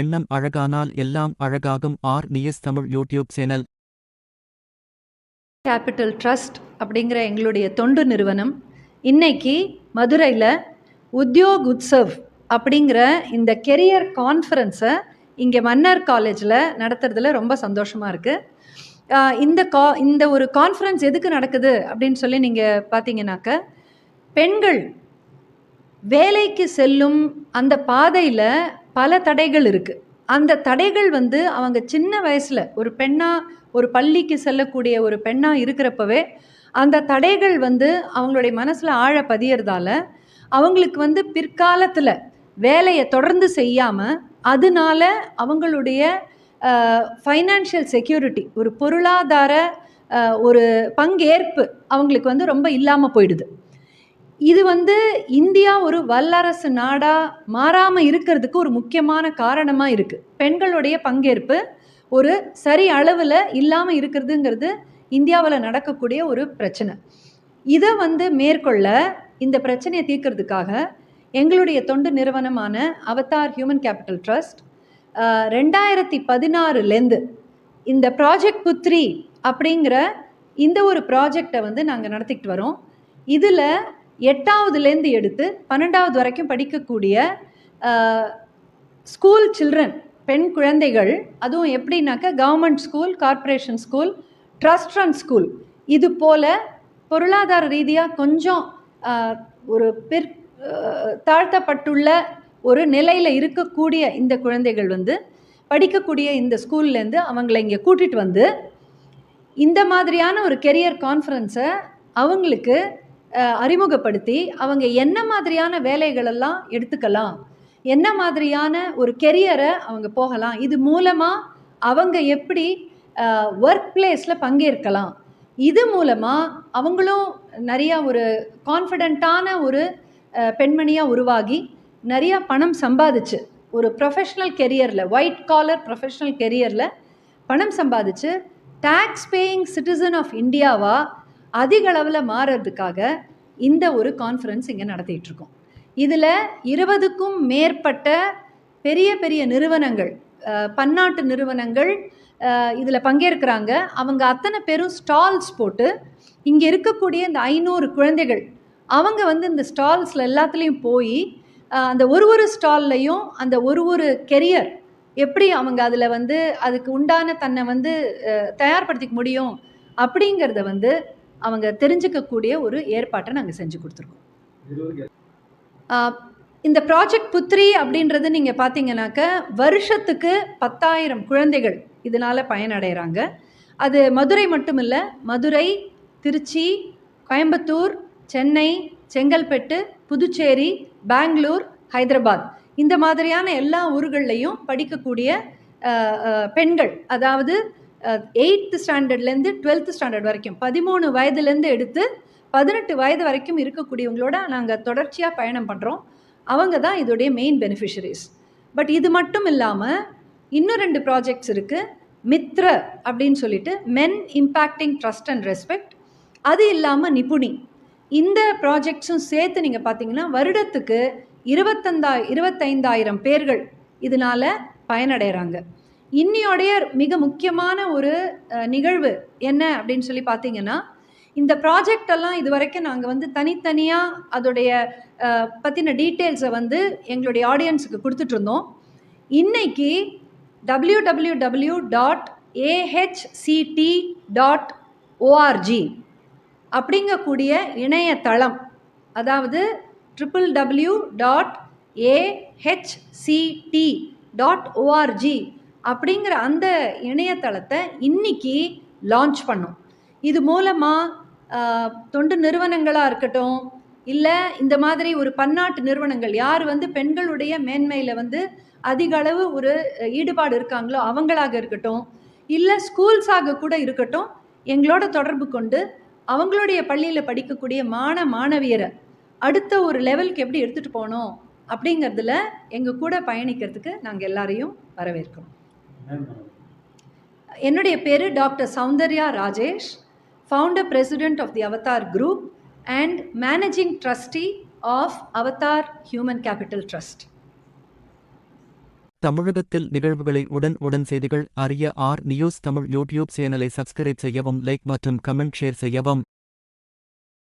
எண்ணம் அழகானால் எல்லாம் அழகாகும். R. News Tamil YouTube channel. Capital trust அப்படிங்கிற எங்களுடைய தொண்டு நிறுவனம். இன்னைக்கு மதுரையில் உத்யோக் உத்சவ் அப்படிங்கிற இந்த கெரியர் கான்ஃபரன்ஸை இங்கே மன்னர் காலேஜில் நடத்துறதுல ரொம்ப சந்தோஷமாக இருக்குது இந்த கா இந்த ஒரு கான்ஃபரன்ஸ் எதுக்கு நடக்குது அப்படின்னு சொல்லி நீங்கள் பார்த்தீங்கன்னாக்க பெண்கள் வேலைக்கு செல்லும் அந்த பாதையில் பல தடைகள் இருக்குது அந்த தடைகள் வந்து அவங்க சின்ன வயசில் ஒரு பெண்ணாக ஒரு பள்ளிக்கு செல்லக்கூடிய ஒரு பெண்ணாக இருக்கிறப்பவே அந்த தடைகள் வந்து அவங்களுடைய மனசில் ஆழ பதியறதால அவங்களுக்கு வந்து பிற்காலத்தில் வேலையை தொடர்ந்து செய்யாமல் அதனால அவங்களுடைய ஃபைனான்ஷியல் செக்யூரிட்டி ஒரு பொருளாதார ஒரு பங்கேற்பு அவங்களுக்கு வந்து ரொம்ப இல்லாமல் போயிடுது. இது வந்து இந்தியா ஒரு வல்லரசு நாடாக மாறாமல் இருக்கிறதுக்கு ஒரு முக்கியமான காரணமாக இருக்குது பெண்களுடைய பங்கேற்பு ஒரு சரி அளவில் இல்லாமல் இருக்கிறதுங்கிறது இந்தியாவில் நடக்கக்கூடிய ஒரு பிரச்சனை. இதை வந்து மேற்கொள்ள இந்த பிரச்சனையை தீர்க்கறதுக்காக எங்களுடைய தொண்டு நிறுவனமான அவதார் ஹியூமன் கேபிட்டல் ட்ரஸ்ட் ரெண்டாயிரத்தி பதினாறுலேருந்து இந்த ப்ராஜெக்ட் புத்ரி அப்படிங்கிற இந்த ஒரு ப்ராஜெக்டை வந்து நாங்கள் நடத்திக்கிட்டு வரோம். இதில் எட்டாவதுலேருந்து எடுத்து பன்னெண்டாவது வரைக்கும் படிக்கக்கூடிய ஸ்கூல் சில்ட்ரன் பெண் குழந்தைகள் அதுவும் எப்படின்னாக்கா government school corporation school trust run school இது போல் பொருளாதார ரீதியாக கொஞ்சம் ஒரு பிற் தாழ்த்தப்பட்டுள்ள ஒரு நிலையில் இருக்கக்கூடிய இந்த குழந்தைகள் வந்து படிக்கக்கூடிய இந்த ஸ்கூல்லேருந்து அவங்கள இங்கே கூட்டிகிட்டு வந்து இந்த மாதிரியான ஒரு கெரியர் கான்ஃபரன்ஸை அவங்களுக்கு அறிமுகப்படுத்தி அவங்க என்ன மாதிரியான வேலைகளெல்லாம் எடுத்துக்கலாம்? என்ன மாதிரியான ஒரு கெரியரை அவங்க போகலாம்? இது மூலமாக அவங்க எப்படி ஒர்க் பிளேஸில் பங்கேற்கலாம்? இது மூலமாக அவங்களும் நிறையா ஒரு கான்ஃபிடெண்ட்டான ஒரு பெண்மணியாக உருவாகி நிறையா பணம் சம்பாதிச்சு ஒரு ப்ரொஃபஷ்னல் கெரியரில் ஒயிட் காலர் ப்ரொஃபஷ்னல் கெரியரில் பணம் சம்பாதிச்சு டேக்ஸ் பேயிங் சிட்டிசன் ஆஃப் இந்தியாவாக அதிக அளவில் மாறுறதுக்காக இந்த ஒரு கான்ஃபரன்ஸ் இங்கே நடத்திட்டு இருக்கோம் இதில் இருபதுக்கும் மேற்பட்ட பெரிய பெரிய நிறுவனங்கள் பன்னாட்டு நிறுவனங்கள் இதில் பங்கேற்கிறாங்க. அவங்க அத்தனை பேரும் ஸ்டால்ஸ் போட்டு இங்கே இருக்கக்கூடிய இந்த ஐநூறு குழந்தைகள் அவங்க வந்து இந்த ஸ்டால்ஸில் எல்லாத்துலேயும் போய் அந்த ஒரு ஒரு ஸ்டால்லையும் அந்த ஒரு ஒரு கெரியர் எப்படி அவங்க அதில் வந்து அதுக்கு உண்டான தன்னை வந்து தயார்படுத்திக்க முடியும் அப்படிங்கிறத வந்து அவங்க தெரிஞ்சுக்கக்கூடிய ஒரு ஏற்பாட்டை நாங்கள் செஞ்சு கொடுத்துருக்கோம். இந்த ப்ராஜெக்ட் புத்ரி அப்படின்றது நீங்கள் பார்த்தீங்கன்னாக்க வருஷத்துக்கு பத்தாயிரம் குழந்தைகள் இதனால் பயனடைகிறாங்க அது மதுரை மட்டும் இல்லை மதுரை திருச்சி கோயம்புத்தூர் சென்னை செங்கல்பட்டு புதுச்சேரி பெங்களூர் ஹைதராபாத். இந்த மாதிரியான எல்லா ஊர்கள்லையும் படிக்கக்கூடிய பெண்கள் அதாவது எயித்து ஸ்டாண்டர்ட்லேருந்து டுவெல்த்து ஸ்டாண்டர்ட் வரைக்கும் பதிமூணு வயதுலேருந்து எடுத்து பதினெட்டு வயது வரைக்கும் இருக்கக்கூடியவங்களோட நாங்கள் தொடர்ச்சியாக பயணம் பண்ணுறோம் அவங்க தான் இதோடைய மெயின் பெனிஃபிஷரிஸ் பட் இது மட்டும் இல்லாமல் இன்னும் ரெண்டு ப்ராஜெக்ட்ஸ் இருக்குது மித்ர அப்படின்னு சொல்லிட்டு men impacting trust and respect அது இல்லாமல் நிபுணி. இந்த ப்ராஜெக்ட்ஸும் சேர்த்து நீங்கள் பார்த்தீங்கன்னா வருடத்துக்கு இருபத்தந்தா இருபத்தைந்தாயிரம் பேர்கள் இதனால் பயனடைகிறாங்க இன்னியோடைய மிக முக்கியமான ஒரு நிகழ்வு என்ன அப்படின்னு சொல்லி பார்த்தீங்கன்னா இந்த ப்ராஜெக்ட் எல்லாம் இது வரைக்கும் நாங்கள் வந்து தனித்தனியாக அதோடைய பற்றின டீட்டெயில்ஸை வந்து எங்களுடைய ஆடியன்ஸுக்கு கொடுத்துட்ருந்தோம் இன்னைக்கு W W W dot AHCT dot ORG அப்படிங்கக்கூடிய இணையதளம் அதாவது triple W dot AHCT dot ORG அப்படிங்கிற அந்த இணையதளத்தை இன்னைக்கு லான்ச் பண்ணோம். இது மூலமாக தொண்டு நிறுவனங்களாக இருக்கட்டும் இல்லை இந்த மாதிரி ஒரு பன்னாட்டு நிறுவனங்கள் யார் வந்து பெண்களுடைய மேன்மையில் வந்து அதிக அளவு ஒரு ஈடுபாடு இருக்காங்களோ அவங்களாக இருக்கட்டும் இல்லை ஸ்கூல்ஸாக கூட இருக்கட்டும் எங்களோட தொடர்பு கொண்டு அவங்களுடைய பள்ளியில் படிக்கக்கூடிய மாண மாணவியரை அடுத்த ஒரு லெவலுக்கு எப்படி எடுத்துகிட்டு போகணும் அப்படிங்கிறதுல எங்கள் கூட பயணிக்கிறதுக்கு நாங்கள் எல்லாரையும் வரவேற்கிறோம். என்னுடைய பேர் doctor Soundarya Rajesh founder president of the Avatar group and managing trustee of Avatar human capital trust தமிழகத்தில் நிகழ்வுகளை உடன் உடன் செய்திகள் அறிய ஆர் நியூஸ் தமிழ் யூடியூப் சேனலை சப்ஸ்கிரைப் செய்யவும் லைக் மற்றும் கமெண்ட் ஷேர் செய்யவும்.